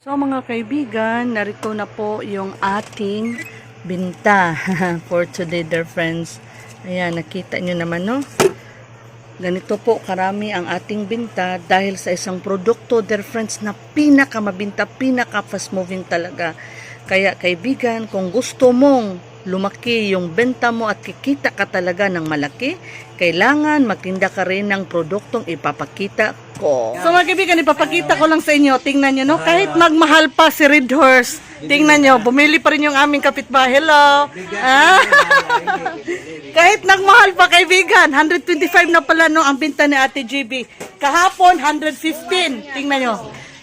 So mga kaibigan, narito na po yung ating binta for today dear friends. Ayan, nakita nyo naman no? Ganito po karami ang ating binta dahil sa isang produkto dear friends na pinaka mabinta, pinaka fast moving talaga. Kaya kaibigan, kung gusto mong lumaki yung benta mo at kikita ka talaga ng malaki, kailangan magtinda ka rin ng produktong ipapakita ko. So mga kaibigan, ipapakita ko lang sa inyo. Tingnan nyo, no? Kahit magmahal pa si Red Horse, tingnan nyo, bumili pa rin yung aming kapitbahay. Hello! Ah? Kahit nagmahal pa kaibigan, 125 na pala no ang binta ni Ate GB. Kahapon, 115. Tingnan nyo.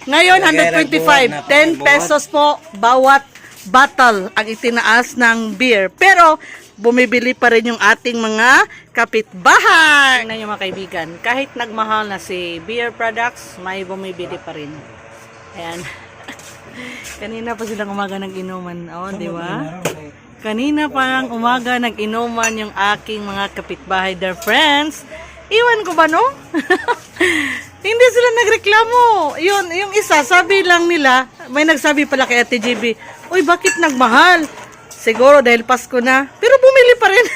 Ngayon, 125. 10 pesos po bawat bottle ang itinaas ng beer. Pero, bumibili pa rin yung ating mga kapitbahay. Tingnan nyo mga kaibigan, kahit nagmahal na si beer products, may bumibili pa rin. Ayan. Kanina pa silang umaga ng inuman. Oh, di ba? Kanina parang umaga nag-inuman yung aking mga kapitbahay, their friends. Iwan ko ba, no? Hindi sila nagreklamo. Yun, yung isa, sabi lang nila, may nagsabi pala kay Ate GB, Uy, bakit nagmahal? Siguro dahil Pasko na. Pero bumili pa rin.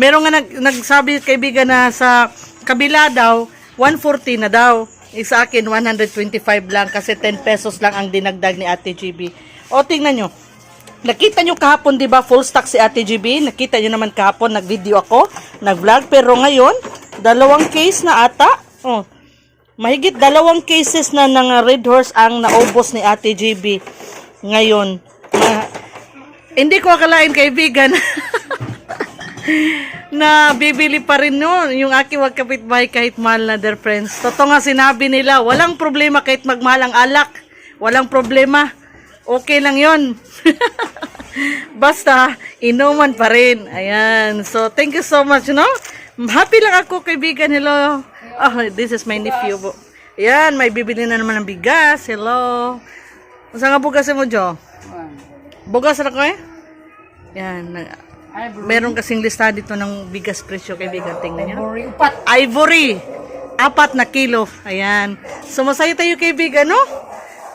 Meron nga nag, nagsabi kaibigan na sa kabila daw, 140 na daw. Eh, sa akin, 125 lang kasi 10 pesos lang ang dinagdag ni Ate GB. O, tingnan nyo. Nakita nyo kahapon, di ba, full stock si Ate GB. Nakita nyo naman kahapon, nag-video ako, nag-vlog. Pero ngayon, dalawang case na ata. Oh, mahigit dalawang cases na ng Red Horse ang naubos ni Ate GB. Ngayon, ma- hindi ko akalain kaibigan na bibili pa rin noon yung aking wag kapitbahay kahit mahal na their friends. Totoo nga sinabi nila, walang problema kahit magmahal ang alak. Walang problema. Okay lang yon. Basta, inuman pa rin. Ayan. So, thank you so much, no? Happy lang ako, kaibigan. Hello. Oh, this is my nephew. po. Ayan, may bibili na naman ng bigas. Hello. Saan nga bugas mo, Jo? Bugas na ko eh? Yan. Meron kasing lista dito ng bigas presyo, kaibigan. Tingnan nyo. Ivory. Apat na kilo. Ayan. Sumasaya tayo kaibigan, no?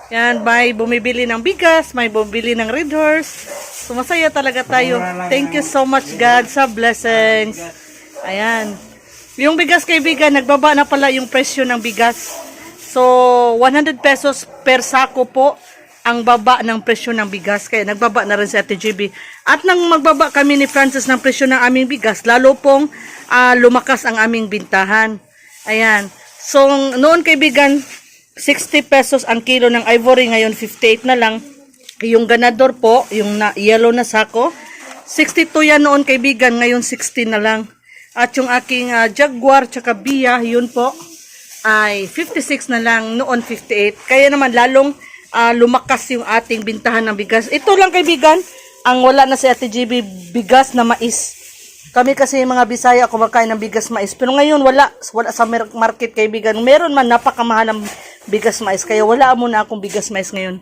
Yan, may bumibili ng bigas, may bumibili ng red horse. Sumasaya talaga tayo. Thank you so much, God, sa blessings. Ayan. Yung bigas, kaibigan, nagbaba na pala yung presyo ng bigas. So, 100 pesos per sako po ang baba ng presyo ng bigas. Kaya nagbaba na rin si Ate GB. At nang magbaba kami ni Francis ng presyo ng aming bigas, lalo pong ah, lumakas ang aming bintahan. Ayan. So, noon kaibigan, 60 pesos ang kilo ng ivory, ngayon 58 na lang. Yung ganador po, yung na, yellow na sako, 62 yan noon kaibigan, ngayon 60 na lang. At yung aking ah, Jaguar tsaka Bia, yun po, ay 56 na lang, noon 58. Kaya naman lalong ah, lumakas yung ating bintahan ng bigas. Ito lang kaibigan, ang wala na si Ate GB, bigas na mais. Kami kasi mga Bisaya kumakain ng bigas mais. Pero ngayon wala, wala sa market kaibigan. Meron man napakamahal ng bigas mais. Kaya wala muna akong bigas mais ngayon.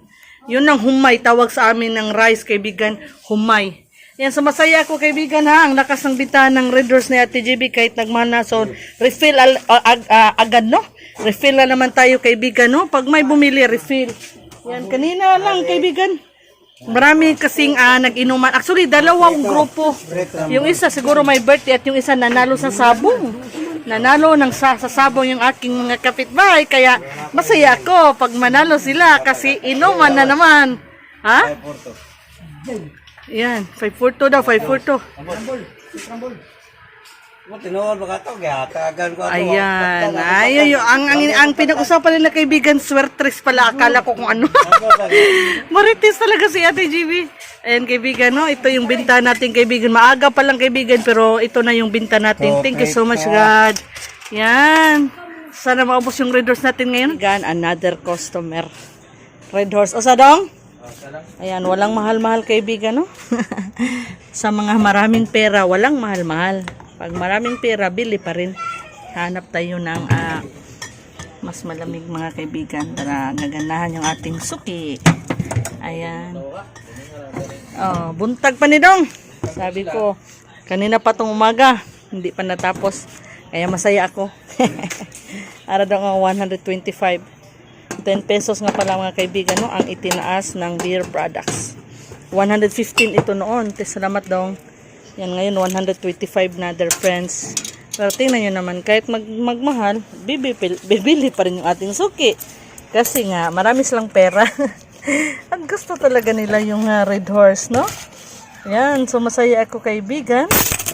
Yun ang humay, tawag sa amin ng rice kaibigan, humay. Yan, so masaya ako kaibigan ha, ang lakas ng bintahan ng Red Doors ni Ate GB kahit nagmana. So, refill al- ag- ah, agad no? Refill na naman tayo kaibigan no? Pag may bumili, refill. Yan, kanina lang kaibigan. Marami kasing ah, nag-inuman. Actually, dalawang grupo. Yung isa siguro may birthday at yung isa nanalo sa sabong. Nanalo ng sa, sa sabong yung aking mga kapitbahay. Kaya masaya ako pag manalo sila kasi inuman na naman. Ha? Yan, 542 daw, 542. Mo tinuod baka to ko ato. Ayan. Ay, yung, ang, ang, ang pinag-usapan nila kaibigan, swertres pala. Akala ko kung ano. Marites talaga si Ate GB. Ayan kaibigan, no? Ito yung binta natin kaibigan. Maaga pa lang kaibigan, pero ito na yung binta natin. Thank you so much, God. Yan. Sana maubos yung red horse natin ngayon. Gan, another customer. Red horse. O, sadong? Ayan, walang mahal-mahal kaibigan, no? Sa mga maraming pera, walang mahal-mahal. Pag maraming pera, bili pa rin. Hanap tayo ng ah, mas malamig mga kaibigan para naganahan yung ating suki. Ayan. Oh, buntag pa ni Dong. Sabi ko, kanina pa tong umaga, hindi pa natapos. Kaya masaya ako. Ara daw ang 125. 10 pesos nga pala mga kaibigan, no, ang itinaas ng beer products. 115 ito noon. Salamat daw. Yan ngayon, 125 na, dear friends. Pero tingnan nyo naman, kahit mag magmahal, bibili, bibili pa rin yung ating suki. Kasi nga, marami silang pera. Ang gusto talaga nila yung ah, red horse, no? Yan, so masaya ako kaibigan.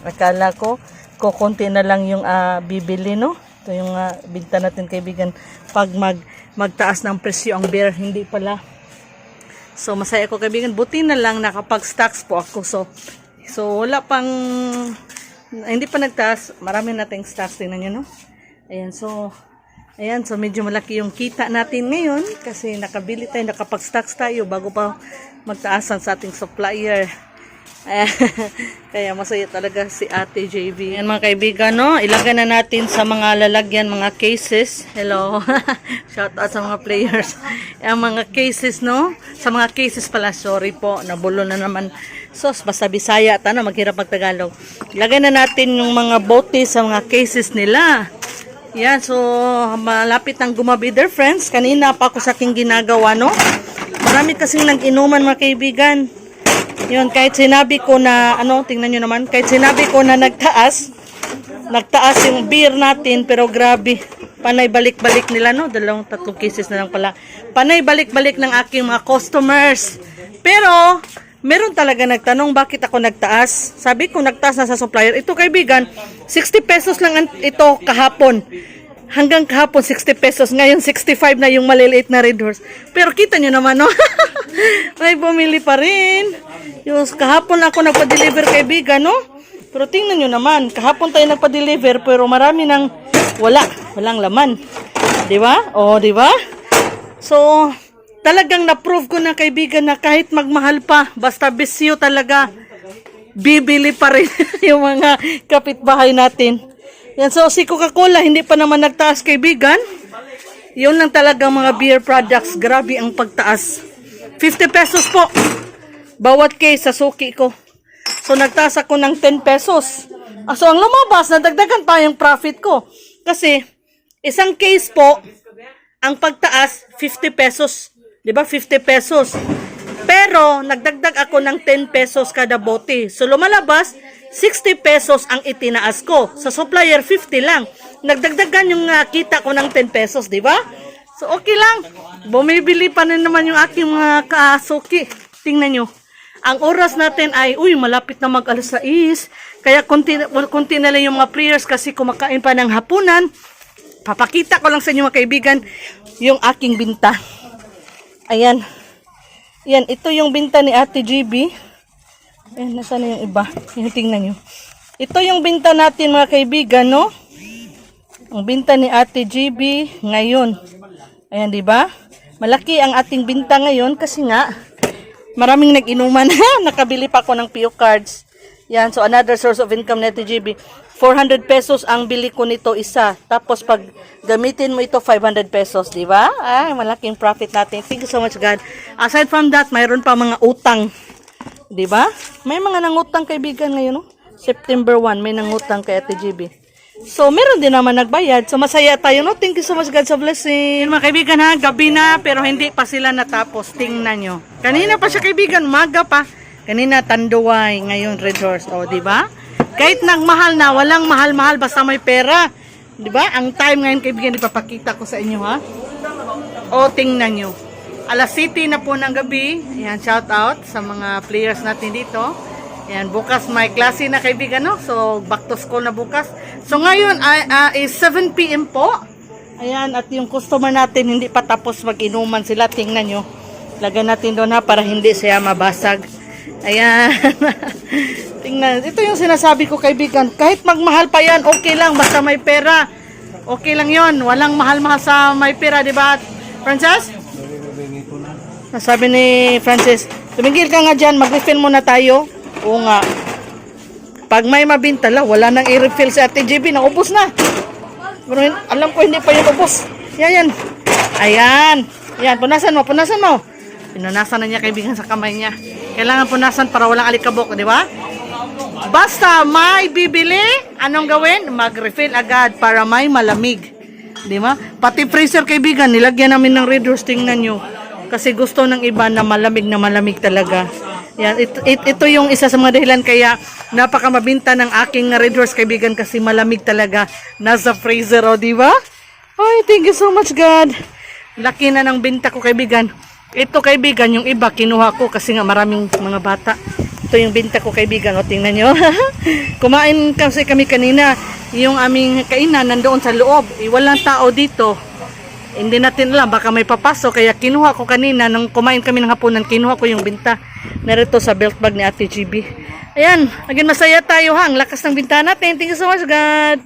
Akala ko, kukunti na lang yung ah, bibili, no? Ito yung ah, binta natin kaibigan. Pag mag, magtaas ng presyo ang beer, hindi pala. So masaya ako kaibigan. Buti na lang nakapag-stocks po ako. So, so wala pang, hindi pa nagtaas. Marami nating stocks. Tingnan nyo, no? Ayan, so, ayan, so medyo malaki yung kita natin ngayon kasi nakabili tayo, nakapag-stocks tayo bago pa magtaasan sa ating supplier. Kaya masaya talaga si Ate JV. Yan mga kaibigan, no? Ilagay na natin sa mga lalagyan, mga cases. Hello. Shout out sa mga players. Yung mga cases, no? Sa mga cases pala, sorry po. Nabulo na naman. Sos, basta Bisaya. at ano, maghirap magtagalog. Ilagay na natin yung mga bote sa mga cases nila. Yan, so malapit ang gumabi their friends. Kanina pa ako sa aking ginagawa, no? Marami kasing nag-inuman mga kaibigan. Yun, kahit sinabi ko na, ano, tingnan nyo naman, kahit sinabi ko na nagtaas, nagtaas yung beer natin, pero grabe, panay balik-balik nila, no? Dalawang tatlong cases na lang pala. Panay balik-balik ng aking mga customers. Pero, meron talaga nagtanong bakit ako nagtaas. Sabi ko, nagtaas na sa supplier. Ito kaibigan, 60 pesos lang ang- ito kahapon. Hanggang kahapon, 60 pesos. Ngayon, 65 na yung maliliit na red horse. Pero kita nyo naman, no? May bumili pa rin. Yung kahapon ako nagpa-deliver kaibigan, no? Pero tingnan nyo naman, kahapon tayo nagpa-deliver, pero marami nang wala. Walang laman. Di ba? O, di ba? So, talagang na-prove ko na kaibigan na kahit magmahal pa, basta bisyo talaga, bibili pa rin yung mga kapitbahay natin. Yan, so si Coca-Cola hindi pa naman nagtaas kaibigan. Yun lang talagang mga beer products. Grabe ang pagtaas. 50 pesos po. Bawat case sa suki ko. So nagtaas ako ng 10 pesos. Ah, so ang lumabas, nadagdagan pa yung profit ko. Kasi isang case po, ang pagtaas 50 pesos. 'Di ba? 50 pesos. Pero nagdagdag ako ng 10 pesos kada bote. So lumalabas 60 pesos ang itinaas ko. Sa supplier 50 lang. Nagdagdagan yung ah, kita ko ng 10 pesos, 'di ba? So okay lang. Bumibili pa rin naman yung aking mga kasuki. Tingnan nyo. Ang oras natin ay, uy, malapit na mag alas 6. Kaya konti, konti na lang yung mga prayers kasi kumakain pa ng hapunan. Papakita ko lang sa inyo mga kaibigan yung aking binta. Ayan. Yan, ito yung binta ni Ate GB. Ayan, nasa na yung iba? Tingnan nyo. Ito yung binta natin mga kaibigan, no? Ang binta ni Ate GB ngayon. Ayan, di ba? Malaki ang ating binta ngayon kasi nga maraming nag-inuman. Nakabili pa ako ng PO cards. Yan, so another source of income ni Ate GB. 400 pesos ang bili ko nito isa. Tapos pag gamitin mo ito 500 pesos, di ba? Ay, malaking profit natin. Thank you so much God. Aside from that, mayroon pa mga utang. Di ba? May mga nangutang kaibigan ngayon, no? September 1, may nangutang kay Ate GB. So, meron din naman nagbayad. So, masaya tayo, no? Thank you so much, God, sa blessing. Mga kaibigan, ha? Gabi na, pero hindi pa sila natapos. Tingnan nyo. Kanina pa siya, kaibigan. Maga pa. Kanina, Tanduay. Ngayon, Red Horse. O, di ba? Kahit nagmahal na, walang mahal-mahal, basta may pera. Di ba? Ang time ngayon, kaibigan, ipapakita ko sa inyo, ha? O, tingnan nyo. Alas City na po ng gabi. Ayan, shout out sa mga players natin dito. Ayan, bukas may klase na kaibigan, no? So, back to school na bukas. So, ngayon ay, ah, is 7 p.m. po. Ayan, at yung customer natin hindi pa tapos mag-inuman sila. Tingnan nyo. Lagyan natin doon ha para hindi siya mabasag. Ayan. Tingnan. Ito yung sinasabi ko kaibigan. Kahit magmahal pa yan, okay lang. Basta may pera. Okay lang yon Walang mahal-mahal sa may pera, di ba? Frances? Sabi ni Francis, tumigil ka nga dyan, mag-refill muna tayo. Oo nga. Pag may mabintala, wala nang i-refill si Ate JB, naubos na. Pero alam ko hindi pa yun ubos. Yan, yan. Ayan. Yan, punasan mo, punasan mo. Pinunasan na niya kaibigan sa kamay niya. Kailangan punasan para walang alikabok, di ba? Basta may bibili, anong gawin? Mag-refill agad para may malamig. Di ba? Pati freezer kaibigan, nilagyan namin ng Red Horse. Tingnan nyo. Kasi gusto ng iba na malamig na malamig talaga. Yan, ito, it- ito yung isa sa mga dahilan kaya napaka mabinta ng aking Red Horse kaibigan kasi malamig talaga. Nasa freezer, o di ba? Ay, thank you so much God. Laki na ng binta ko kaibigan. Ito kaibigan, yung iba kinuha ko kasi nga maraming mga bata. Ito yung binta ko kaibigan, o tingnan nyo. Kumain kasi kami kanina, yung aming kainan nandoon sa loob. Eh, walang tao dito. Hindi natin alam, baka may papasok. Kaya kinuha ko kanina, nung kumain kami ng hapunan, kinuha ko yung binta. Narito sa belt bag ni Ate GB. Ayan, again masaya tayo ha. Ang lakas ng binta natin. Thank you so much God.